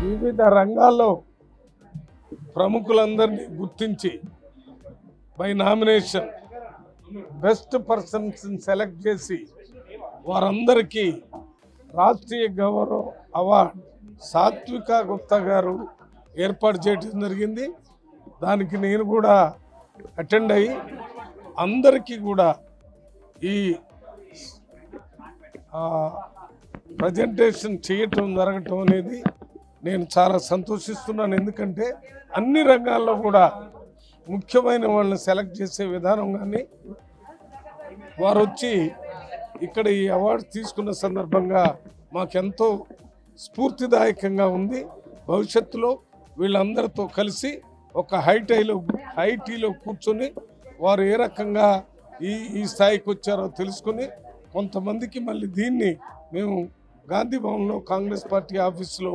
వివిధ రంగాల్లో ప్రముఖులందరినీ గుర్తించి by nomination best persons select చేసి వారందరికీ రాష్ట్రీయ గౌరవ అవార్డ్ సాత్విక గుప్తా గారు ఏర్పాటు చేయడం జరిగింది. దానికి నేను కూడా అటెండ్ అయ్యి అందరికీ కూడా ఈ ప్రజెంటేషన్ చేయటం జరగటం అనేది నేను చాలా సంతోషిస్తున్నాను. ఎందుకంటే అన్ని రంగాల్లో కూడా ముఖ్యమైన వాళ్ళని సెలెక్ట్ చేసే విధానం కానీ వారు వచ్చి ఇక్కడ ఈ అవార్డు తీసుకున్న సందర్భంగా మాకెంతో స్ఫూర్తిదాయకంగా ఉంది. భవిష్యత్తులో వీళ్ళందరితో కలిసి ఒక హైటైలో హైటీలో కూర్చొని వారు ఏ రకంగా ఈ ఈ స్థాయికి వచ్చారో తెలుసుకుని కొంతమందికి మళ్ళీ దీన్ని మేము గాంధీ భవన్లో కాంగ్రెస్ పార్టీ ఆఫీసులో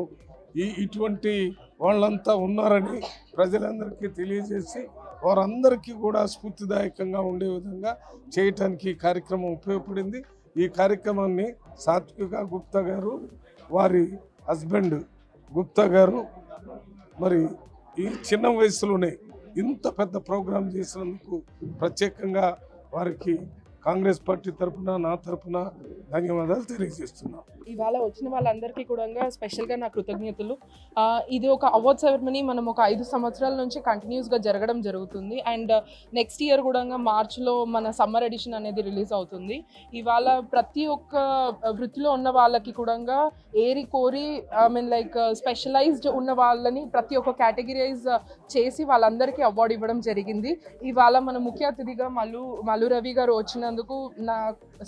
ఈ ఇటువంటి వాళ్ళంతా ఉన్నారని ప్రజలందరికీ తెలియజేసి వారందరికీ కూడా స్ఫూర్తిదాయకంగా ఉండే విధంగా చేయటానికి ఈ కార్యక్రమం ఉపయోగపడింది. ఈ కార్యక్రమాన్ని సాత్విక గుప్తా గారు వారి హస్బెండ్ గుప్తా గారు మరి ఈ చిన్న వయసులోనే ఇంత పెద్ద ప్రోగ్రాం చేసినందుకు ప్రత్యేకంగా వారికి కాంగ్రెస్ పార్టీ తరఫున నా తరఫున ధన్యవాదాలు తెలియజేస్తున్నాను ఇవాళ వచ్చిన వాళ్ళందరికీ కూడా స్పెషల్గా నా కృతజ్ఞతలు. ఇది ఒక అవార్డ్ సెరమనీ మనం ఒక ఐదు సంవత్సరాల నుంచి కంటిన్యూస్గా జరగడం జరుగుతుంది. అండ్ నెక్స్ట్ ఇయర్ కూడా మార్చ్లో మన సమ్మర్ ఎడిషన్ అనేది రిలీజ్ అవుతుంది. ఇవాళ ప్రతి ఒక్క వృత్తిలో ఉన్న వాళ్ళకి కూడా ఏరి కోరి ఐ మీన్ లైక్ స్పెషలైజ్డ్ ఉన్న వాళ్ళని ప్రతి ఒక్క కేటగిరైజ్ చేసి వాళ్ళందరికీ అవార్డు ఇవ్వడం జరిగింది. ఇవాళ మన ముఖ్య అతిథిగా మల్లు మల్లు రవి గారు వచ్చిన వచ్చినందుకు నా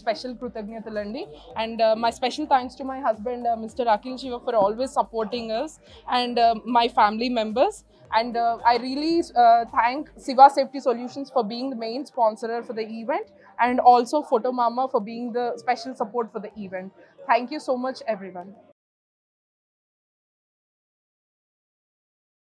స్పెషల్ కృతజ్ఞతలు అండి and my special thanks to my husband mister Akhil Shiva for always supporting us and my family members and uh, i really uh, thank siva safety solutions for being the main sponsor for the event and also photo mama for being the special support for the event thank you so much everyone